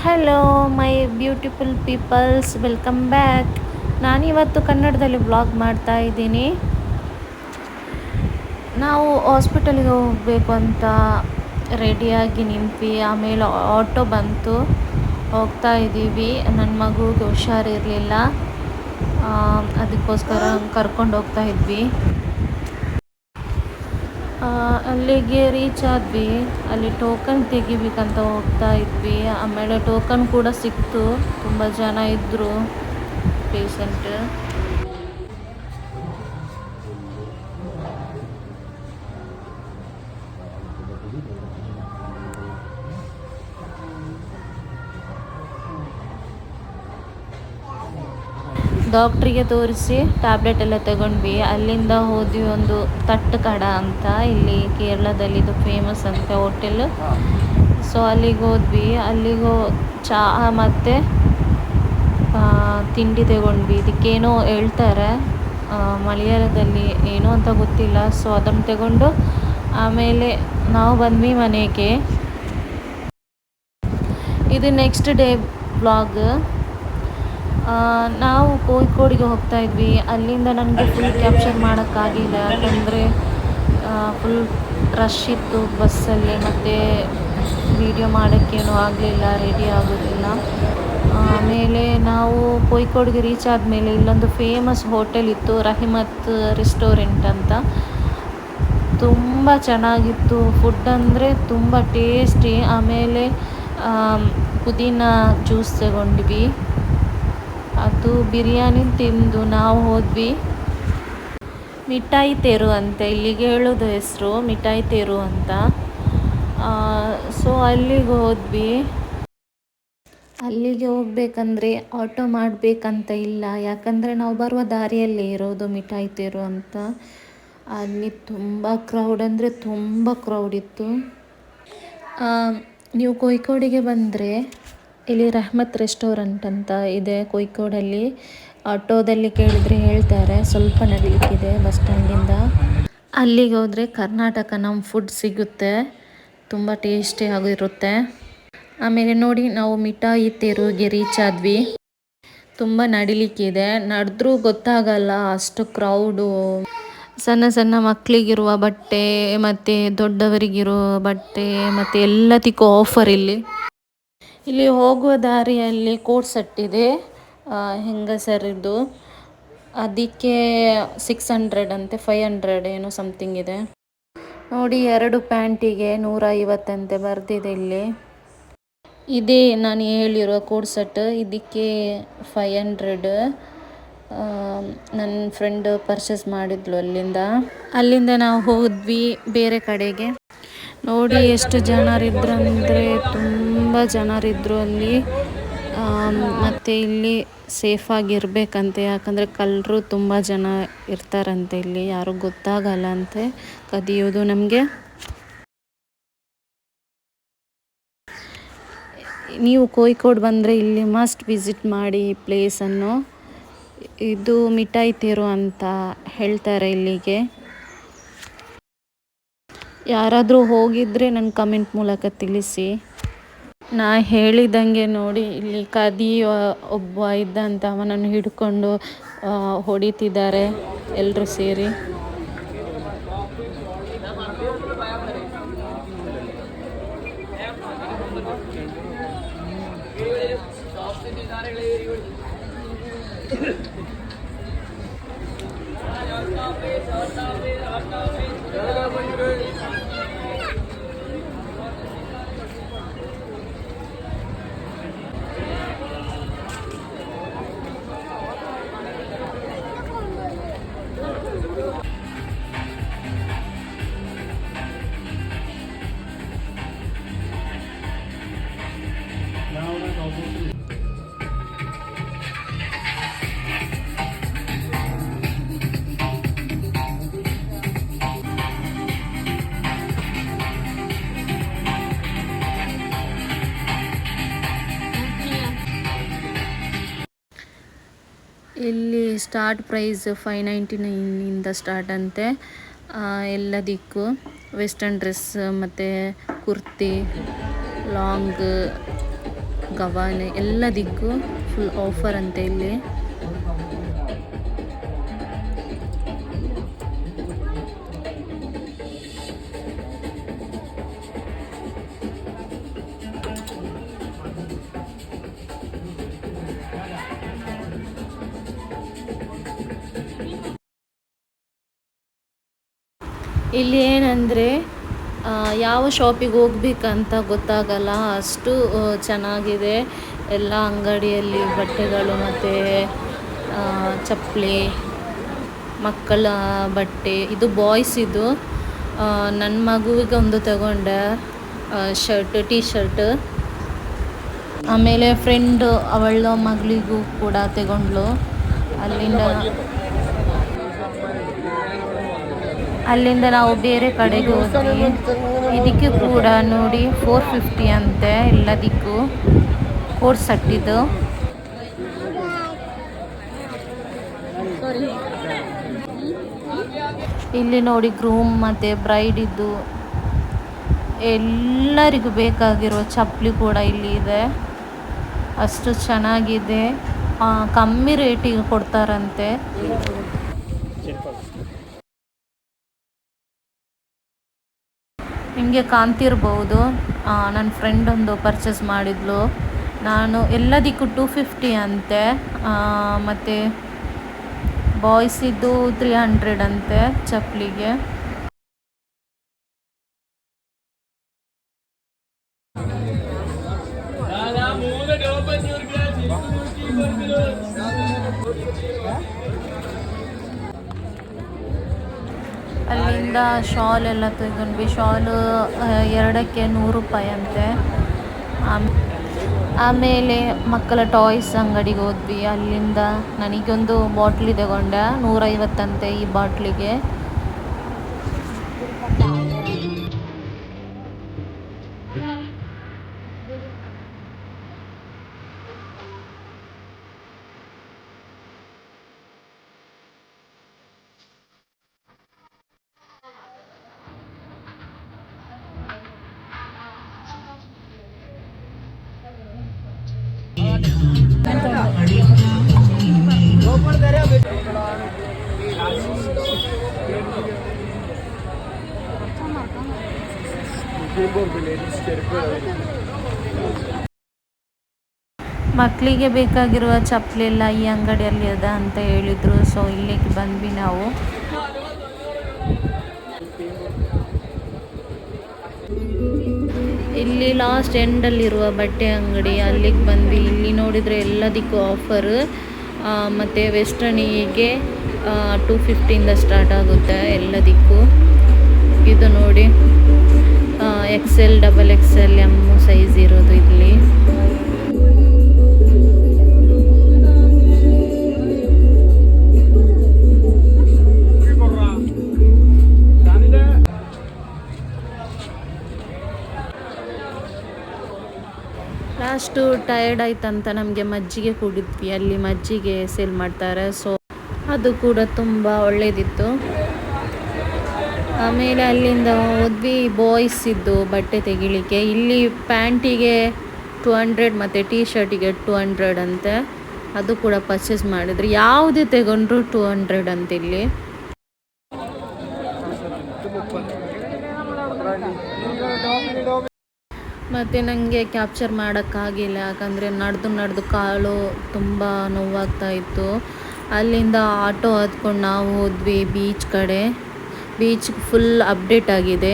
Hello my beautiful peoples welcome back ನಾನಿವತ್ತು ಕನ್ನಡದಲ್ಲಿ blog ಮಾಡ್ತಾ ಇದ್ದೀನಿ. ನಾವು ಹಾಸ್ಪಿಟಲಿಗೆ ಹೋಗಬೇಕು ಅಂತ ರೆಡಿಯಾಗಿ ನಿಂತು ಆಮೇಲೆ ಆಟೋ ಬಂತು. ಹೋಗ್ತಾ ಇದ್ದೀವಿ. ನನ್ನ ಮಗುಗೆ ಹುಷಾರಿರಲಿಲ್ಲ. ಅದಕ್ಕೋಸ್ಕರ ಕರ್ಕೊಂಡು ಹೋಗ್ತಾ ಇದ್ವಿ. ಅಲ್ಲಿಗೆ ರೀಚ್ ಆದ್ವಿ. ಅಲ್ಲಿ ಟೋಕನ್ ತೆಗಿಬೇಕಂತ ಹೋಗ್ತಾ ಇದ್ವಿ. ಆಮೇಲೆ ಟೋಕನ್ ಕೂಡ ಸಿಕ್ತು. ತುಂಬ ಜನ ಇದ್ದರು ಪೇಷಂಟ್ ಡಾಕ್ಟ್ರಿಗೆ ತೋರಿಸಿ ಟ್ಯಾಬ್ಲೆಟ್ ಎಲ್ಲ ತಗೊಂಡ್ವಿ. ಅಲ್ಲಿಂದ ಹೋದ್ವಿ ಒಂದು ತಟ್ಟು ಕಡ ಅಂತ. ಇಲ್ಲಿ ಕೇರಳದಲ್ಲಿ ಇದು ಫೇಮಸ್ ಅಂತ ಹೋಟೆಲ್ ಸೊ ಅಲ್ಲಿಗೆ ಹೋದ್ವಿ. ಅಲ್ಲಿಗೆ ಚಹಾ ಮತ್ತು ತಿಂಡಿ ತಗೊಂಡ್ವಿ. ಇದಕ್ಕೇನೋ ಹೇಳ್ತಾರೆ. ಮಲಯಾಳದಲ್ಲಿ ಏನೋ ಅಂತ ಗೊತ್ತಿಲ್ಲ. ಸೊ ಅದನ್ನು ತಗೊಂಡು ಆಮೇಲೆ ನಾವು ಬಂದ್ವಿ ಮನೆಗೆ. ಇದು ನೆಕ್ಸ್ಟ್ ಡೇ ಬ್ಲಾಗ್ ನಾವು ಕೋಯಿಕೋಡಿಗೆ ಹೋಗ್ತಾ ಇದ್ವಿ. ಅಲ್ಲಿಂದ ನನಗೆ ಫುಲ್ ಕ್ಯಾಪ್ಚರ್ ಮಾಡೋಕ್ಕಾಗಿಲ್ಲ. ಯಾಕಂದರೆ ಫುಲ್ ರಶ್ ಇತ್ತು ಬಸ್ಸಲ್ಲಿ. ಮತ್ತು ವಿಡಿಯೋ ಮಾಡೋಕ್ಕೇನು ಆಗಲಿಲ್ಲ ರೆಡಿ ಆಗೋದಿಲ್ಲ. ಆಮೇಲೆ ನಾವು ಕೋಯಿಕೋಡಿಗೆ ರೀಚ್ ಆದಮೇಲೆ ಇಲ್ಲೊಂದು ಫೇಮಸ್ ಹೋಟೆಲ್ ಇತ್ತು ರಹಿಮತ್ ರೆಸ್ಟೋರೆಂಟ್ ಅಂತ. ತುಂಬ ಚೆನ್ನಾಗಿತ್ತು. ಫುಡ್ ಅಂದರೆ ತುಂಬ ಟೇಸ್ಟಿ ಆಮೇಲೆ ಪುದೀನ ಜ್ಯೂಸ್ ತಗೊಂಡ್ವಿ. ಅದು ಬಿರಿಯಾನಿ ತಿಂದು ನಾವು ಹೋದ್ವಿ. ಮಿಠಾಯಿ ತೇರು ಅಂತ, ಇಲ್ಲಿಗೆ ಹೇಳೋದು ಹೆಸರು, ಮಿಠಾಯಿ ತೇರು ಅಂತ. ಸೊ ಅಲ್ಲಿಗೆ ಹೋದ್ವಿ. ಅಲ್ಲಿಗೆ ಹೋಗ್ಬೇಕಂದ್ರೆ ಆಟೋ ಮಾಡಬೇಕಂತ ಇಲ್ಲ. ಯಾಕಂದರೆ ನಾವು ಬರುವ ದಾರಿಯಲ್ಲೇ ಇರೋದು ಮಿಠಾಯಿ ತೇರು ಅಂತ. ಅಲ್ಲಿ ತುಂಬ ಕ್ರೌಡ್ ಅಂದರೆ ತುಂಬ ಕ್ರೌಡ್ ಇತ್ತು. ನೀವು ಕೊಯ್ಕೋಡಿಗೆ ಬಂದರೆ ಇಲ್ಲಿ ರೆಹಮತ್ ರೆಸ್ಟೋರೆಂಟ್ ಅಂತ ಇದೆ ಕೊಯ್ಕೋಡಲ್ಲಿ. ಆಟೋದಲ್ಲಿ ಕೇಳಿದ್ರೆ ಹೇಳ್ತಾರೆ, ಸ್ವಲ್ಪ ನಡೀಲಿಕ್ಕಿದೆ ಬಸ್ ಸ್ಟ್ಯಾಂಡಿಂದ. ಅಲ್ಲಿಗೆ ಹೋದರೆ ಕರ್ನಾಟಕ ನಮ್ಮ ಫುಡ್ ಸಿಗುತ್ತೆ, ತುಂಬ ಟೇಸ್ಟಿ ಆಗಿರುತ್ತೆ. ಆಮೇಲೆ ನೋಡಿ, ನಾವು ಮಿಠಾಯಿ ತೆರಿಗೆ ರೀಚ್ ಆದ್ವಿ. ತುಂಬ ನಡಿಲಿಕ್ಕಿದೆ, ನಡೆದ್ರೂ ಗೊತ್ತಾಗಲ್ಲ ಅಷ್ಟು ಕ್ರೌಡು ಸಣ್ಣ ಸಣ್ಣ ಮಕ್ಕಳಿಗಿರುವ ಬಟ್ಟೆ, ಮತ್ತು ದೊಡ್ಡವರಿಗಿರುವ ಬಟ್ಟೆ, ಮತ್ತು ಎಲ್ಲದಕ್ಕೂ ಆಫರ್ ಇಲ್ಲಿ. ಇಲ್ಲಿ ಹೋಗುವ ದಾರಿಯಲ್ಲಿ ಕೋಟ್ ಇದೆ ಹೆಂಗಸರಿದು ಹೆಂಗಸರಿದ್ದು. ಅದಕ್ಕೆ ಸಿಕ್ಸ್ ಹಂಡ್ರೆಡ್ ಅಂತೆ ಫೈವ್ ಹಂಡ್ರೆಡ್ ಏನೋ ಸಮಥಿಂಗ್ ಇದೆ. ನೋಡಿ ಎರಡು ಪ್ಯಾಂಟಿಗೆ ನೂರ ಐವತ್ತಂತೆ ಬರೆದಿದೆ ಇಲ್ಲಿ. ಇದೇ ನಾನು ಹೇಳಿರೋ ಕೋಟ್ ಸೆಟ್ ಇದಕ್ಕೆ ಫೈವ್ ಹಂಡ್ರೆಡ್ ನನ್ನ ಫ್ರೆಂಡ್ ಪರ್ಚೇಸ್ ಮಾಡಿದ್ಲು ಅಲ್ಲಿಂದ. ಅಲ್ಲಿಂದ ನಾವು ಹೋದ್ವಿ ಬೇರೆ ಕಡೆಗೆ. ನೋಡಿ ಎಷ್ಟು ಜನರಿದ್ರು ಅಂದರೆ ತುಂಬ ಜನರಿದ್ದರು ಅಲ್ಲಿ. ಮತ್ತು ಇಲ್ಲಿ ಸೇಫಾಗಿರ್ಬೇಕಂತೆ ಯಾಕಂದರೆ ಕಲ್ಲರು ತುಂಬ ಜನ ಇರ್ತಾರಂತೆ ಇಲ್ಲಿ. ಯಾರು ಗೊತ್ತಾಗಲ್ಲ ಅಂತೆ ಕದಿಯೋದು ನಮಗೆ. ನೀವು ಕೋಯಿಕೋಡ್ ಬಂದರೆ ಇಲ್ಲಿ ಮಸ್ಟ್ ವಿಸಿಟ್ ಮಾಡಿ ಈ ಪ್ಲೇಸನ್ನು ಇದು ಮಿಠಾಯಿ ತೀರು ಅಂತ ಹೇಳ್ತಾರೆ ಇಲ್ಲಿಗೆ. ಯಾರಾದರೂ ಹೋಗಿದ್ರೆ ನನ್ನ ಕಮೆಂಟ್ ಮೂಲಕ ತಿಳಿಸಿ. ನಾ ಹೇಳಿದಂಗೆ ನೋಡಿ, ಇಲ್ಲಿ ಕದಿ ಒಬ್ಬ ಇದ್ದಂತ ಅವನನ್ನು ಹಿಡ್ಕೊಂಡು ಹೊಡಿತಿದ್ದಾರೆ ಎಲ್ಲರೂ ಸೇರಿ. Thank you. ಇಲ್ಲಿ ಸ್ಟಾರ್ಟ್ ಪ್ರೈಸ್ ಫೈವ್ ನೈಂಟಿ ನೈನಿಂದ ಸ್ಟಾರ್ಟ್ ಅಂತೆ. ಎಲ್ಲ ಎಲ್ಲದಕ್ಕೂ ವೆಸ್ಟರ್ನ್ ಡ್ರೆಸ್ ಮತ್ತು ಕುರ್ತಿ ಲಾಂಗ್ ಗವಾನೆ ಎಲ್ಲದಕ್ಕೂ ಫುಲ್ ಆಫರ್ ಅಂತೆ ಇಲ್ಲಿ. ಇಲ್ಲಿ ಏನಂದರೆ ಯಾವ ಶಾಪಿಗೆ ಹೋಗ್ಬೇಕಂತ ಗೊತ್ತಾಗಲ್ಲ. ಅಷ್ಟು ಚೆನ್ನಾಗಿದೆ. ಎಲ್ಲ ಅಂಗಡಿಯಲ್ಲಿ ಬಟ್ಟೆಗಳು ಮತ್ತು ಚಪ್ಪಲಿ, ಮಕ್ಕಳ ಬಟ್ಟೆ, ಇದು ಬಾಯ್ಸ್ ಇದು. ನನ್ನ ಮಗುವಿಗೆ ಒಂದು ತಗೊಂಡೆ ಶರ್ಟ್ ಟೀ ಶರ್ಟ್ ಆಮೇಲೆ ಫ್ರೆಂಡ್ ಅವಳ ಮಗಳಿಗೂ ಕೂಡ ತಗೊಂಡ್ಳು. ಅಲ್ಲಿಂದ ಅಲ್ಲಿಂದ ನಾವು ಬೇರೆ ಕಡೆಗೆ ಹೋದ್ವಿ. ಇದಕ್ಕೆ ಕೂಡ ನೋಡಿ ಫೋರ್ ಫಿಫ್ಟಿ ಅಂತೆ ಎಲ್ಲದಕ್ಕೂ ಕೋರ್ಸ್ ಸಟ್ಟಿದ್ದು ಇಲ್ಲಿ ನೋಡಿ ಗ್ರೂಮ್ ಮತ್ತು ಬ್ರೈಡ್ ಇದ್ದು. ಎಲ್ಲರಿಗೂ ಬೇಕಾಗಿರೋ ಚಪ್ಪಲಿ ಕೂಡ ಇಲ್ಲಿ ಇದೆ. ಅಷ್ಟು ಚೆನ್ನಾಗಿದೆ. ಕಮ್ಮಿ ರೇಟಿಗೆ ಕೊಡ್ತಾರಂತೆ. ನಿಮಗೆ ಕಾಣ್ತಿರ್ಬೋದು. ನನ್ನ ಫ್ರೆಂಡ್ ಒಂದು ಪರ್ಚೇಸ್ ಮಾಡಿದ್ಲು. ನಾನು ಎಲ್ಲದಕ್ಕೂ ಟೂ ಫಿಫ್ಟಿ ಅಂತೆ. ಮತ್ತು ಬಾಯ್ಸಿದ್ದು ತ್ರೀ ಹಂಡ್ರೆಡ್ ಅಂತೆ ಚಪ್ಪಲಿಗೆ. ಅಲ್ಲಿಂದ ಶಾಲ್ ಎಲ್ಲ ತಗೊಂಡ್ವಿ. ಶಾಲ್ ಎರಡಕ್ಕೆ ನೂರು ರೂಪಾಯಿ ಅಂತೆ. ಆಮೇಲೆ ಮಕ್ಕಳ ಟಾಯ್ಸ್ ಅಂಗಡಿಗೆ ಹೋದ್ವಿ. ಅಲ್ಲಿಂದ ನನಗೊಂದು ಬಾಟ್ಲಿ ತಗೊಂಡೆ. ನೂರೈವತ್ತಂತೆ ಈ ಬಾಟ್ಲಿಗೆ. ಮಕ್ಕಳಿಗೆ ಬೇಕಾಗಿರುವ ಚಪ್ಪಲಿ ಎಲ್ಲ ಈ ಅಂಗಡಿಯಲ್ಲಿ ಅದ ಅಂತ ಹೇಳಿದ್ರು. ಸೊ ಇಲ್ಲಿಗೆ ಬಂದ್ವಿ ನಾವು. ಇಲ್ಲಿ ಲಾಸ್ಟ್ ಎಂಡಲ್ಲಿರುವ ಬಟ್ಟೆ ಅಂಗಡಿ. ಅಲ್ಲಿಗೆ ಬಂದ್ವಿ. ಇಲ್ಲಿ ನೋಡಿದರೆ ಎಲ್ಲದಕ್ಕೂ ಆಫರ್ ಮತ್ತು ವೆಸ್ಟರ್ನಿಗೆ ಟೂ ಫಿಫ್ಟಿಯಿಂದ ಸ್ಟಾರ್ಟ್ ಆಗುತ್ತೆ ಎಲ್ಲದಕ್ಕೂ. ಇದು ನೋಡಿ. X L double X L M size ಇರೋದು ಇಲ್ಲಿ. ಲಾಸ್ಟು ಟಯರ್ಡ್ ಆಯ್ತಂತ ನಮಗೆ ಮಜ್ಜಿಗೆ ಕೂಡಿದ್ವಿ. ಅಲ್ಲಿ ಮಜ್ಜಿಗೆ ಸೇಲ್ ಮಾಡ್ತಾರೆ. ಸೊ ಅದು ಕೂಡ ತುಂಬ ಒಳ್ಳೇದಿತ್ತು. ಆಮೇಲೆ ಅಲ್ಲಿಂದ ಹೋದ್ವಿ ಬಾಯ್ಸ್ ಇದ್ದು ಬಟ್ಟೆ ತೆಗಿಲಿಕ್ಕೆ. ಇಲ್ಲಿ ಪ್ಯಾಂಟಿಗೆ ಟು ಹಂಡ್ರೆಡ್ ಮತ್ತು ಟೀ ಶರ್ಟಿಗೆ ಟು ಹಂಡ್ರೆಡ್ ಅಂತೆ. ಅದು ಕೂಡ ಪರ್ಚೇಸ್ ಮಾಡಿದ್ರು. ಯಾವುದೇ ತಗೊಂಡ್ರು ಟು ಹಂಡ್ರೆಡ್ ಅಂತ ಇಲ್ಲಿ ಮತ್ತು ನನಗೆ ಕ್ಯಾಪ್ಚರ್ ಮಾಡೋಕ್ಕಾಗಿಲ್ಲ. ಯಾಕಂದರೆ ನಡೆದು ನಡೆದು ಕಾಲು ತುಂಬ ನೋವಾಗ್ತಾ ಇತ್ತು. ಅಲ್ಲಿಂದ ಆಟೋ ಹತ್ಕೊಂಡು ನಾವು ಹೋದ್ವಿ ಬೀಚ್ ಕಡೆ. ಬೀಚ್ ಫುಲ್ ಅಪ್ಡೇಟ್ ಆಗಿದೆ.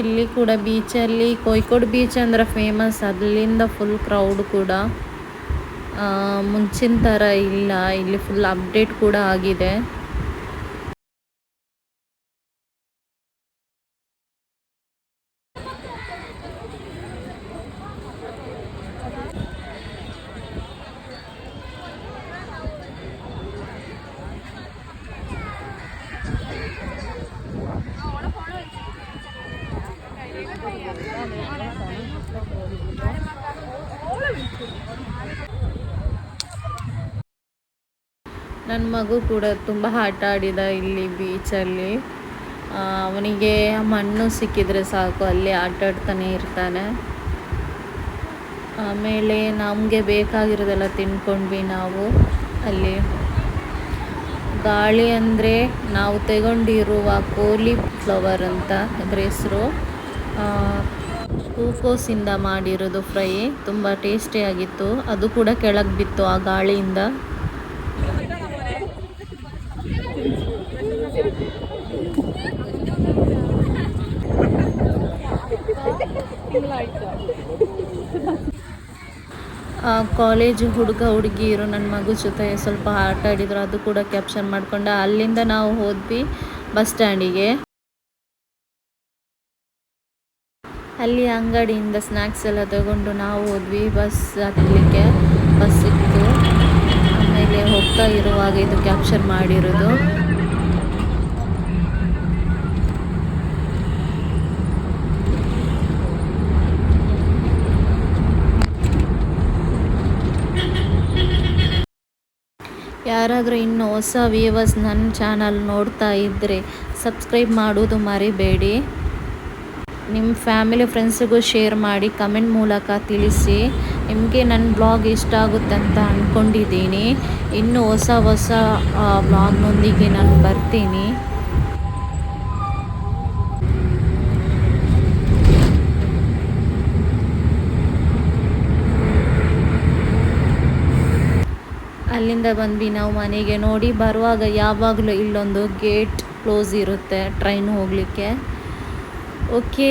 ಇಲ್ಲಿ ಕೂಡ ಬೀಚಲ್ಲಿ ಕೋಯ್ಕೋಡ್ ಬೀಚ್ ಅಂದ್ರೆ ಫೇಮಸ್ ಅಲ್ಲಿಂದ ಫುಲ್ ಕ್ರೌಡ್ ಕೂಡ. ಮುಂಚಿನ ಥರ ಇಲ್ಲ. ಇಲ್ಲಿ ಫುಲ್ ಅಪ್ಡೇಟ್ ಕೂಡ ಆಗಿದೆ. ನನ್ನ ಮಗು ಕೂಡ ತುಂಬ ಆಟ ಆಡಿದ ಇಲ್ಲಿ ಬೀಚಲ್ಲಿ ಅವನಿಗೆ ಮಣ್ಣು ಸಿಕ್ಕಿದರೆ ಸಾಕು, ಅಲ್ಲಿ ಆಟ ಆಡ್ತಾನೆ ಇರ್ತಾನೆ. ಆಮೇಲೆ ನಮಗೆ ಬೇಕಾಗಿರೋದೆಲ್ಲ ತಿನ್ಕೊಂಡ್ವಿ ನಾವು ಅಲ್ಲಿ. ಗಾಳಿ ಅಂದರೆ ನಾವು ತಗೊಂಡಿರುವ ಕೋಲಿ ಫ್ಲವರ್ ಅಂತ ಅದ್ರ ಹೆಸರು. ಹೂಕೋಸಿಂದ ಮಾಡಿರೋದು ಫ್ರೈ. ತುಂಬ ಟೇಸ್ಟಿಯಾಗಿತ್ತು ಅದು ಕೂಡ ಕೆಳಗೆ ಬಿತ್ತು ಆ ಗಾಳಿಯಿಂದ. ಕಾಲೇಜ್ ಹುಡುಗ ಹುಡುಗಿಯರು ನನ್ನ ಮಗು ಜೊತೆ ಸ್ವಲ್ಪ ಆಟ ಆಡಿದ್ರು. ಅದು ಕೂಡ ಕ್ಯಾಪ್ಚರ್ ಮಾಡ್ಕೊಂಡೆ ಅಲ್ಲಿಂದ ನಾವು ಹೋದ್ವಿ ಬಸ್ ಸ್ಟ್ಯಾಂಡಿಗೆ ಅಲ್ಲಿ ಅಂಗಡಿಯಿಂದ ಸ್ನ್ಯಾಕ್ಸ್ ಎಲ್ಲ ತಗೊಂಡು ನಾವು ಹೋದ್ವಿ. ಬಸ್ ಹತ್ತಲಿಕ್ಕೆ. ಬಸ್ ಇತ್ತು. ಆಮೇಲೆ ಹೋಗ್ತಾ ಇರುವಾಗ ಇದು ಕ್ಯಾಪ್ಚರ್ ಮಾಡಿರೋದು. ಯಾರಾದರೂ ಇನ್ನು ಹೊಸ ವ್ಯೂವರ್ಸ್ ನನ್ನ ಚಾನಲ್ ನೋಡ್ತಾ ಇದ್ದರೆ ಸಬ್ಸ್ಕ್ರೈಬ್ ಮಾಡೋದು ಮರಿಬೇಡಿ. ನಿಮ್ಮ ಫ್ಯಾಮಿಲಿ ಫ್ರೆಂಡ್ಸಿಗೂ ಶೇರ್ ಮಾಡಿ ಕಮೆಂಟ್ ಮೂಲಕ ತಿಳಿಸಿ. ನಿಮಗೆ ನನ್ನ ಬ್ಲಾಗ್ ಇಷ್ಟ ಆಗುತ್ತೆ ಅಂತ ಅಂದ್ಕೊಂಡಿದ್ದೀನಿ ಇನ್ನು ಹೊಸ ಹೊಸ ಬ್ಲಾಗ್ನೊಂದಿಗೆ ನಾನು ಬರ್ತೀನಿ. ಅಲ್ಲಿಂದ ಬಂದ್ವಿ ನಾವು ಮನೆಗೆ ನೋಡಿ, ಬರುವಾಗ ಯಾವಾಗಲೂ ಇಲ್ಲೊಂದು ಗೇಟ್ ಕ್ಲೋಸ್ ಇರುತ್ತೆ ಟ್ರೈನ್ ಹೋಗಲಿಕ್ಕೆ. ಓಕೆ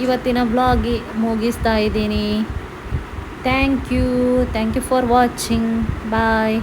ಇವತ್ತಿನ ಬ್ಲಾಗಿ ಮುಗಿಸ್ತಾ ಇದ್ದೀನಿ. Thank you thank you for watching bye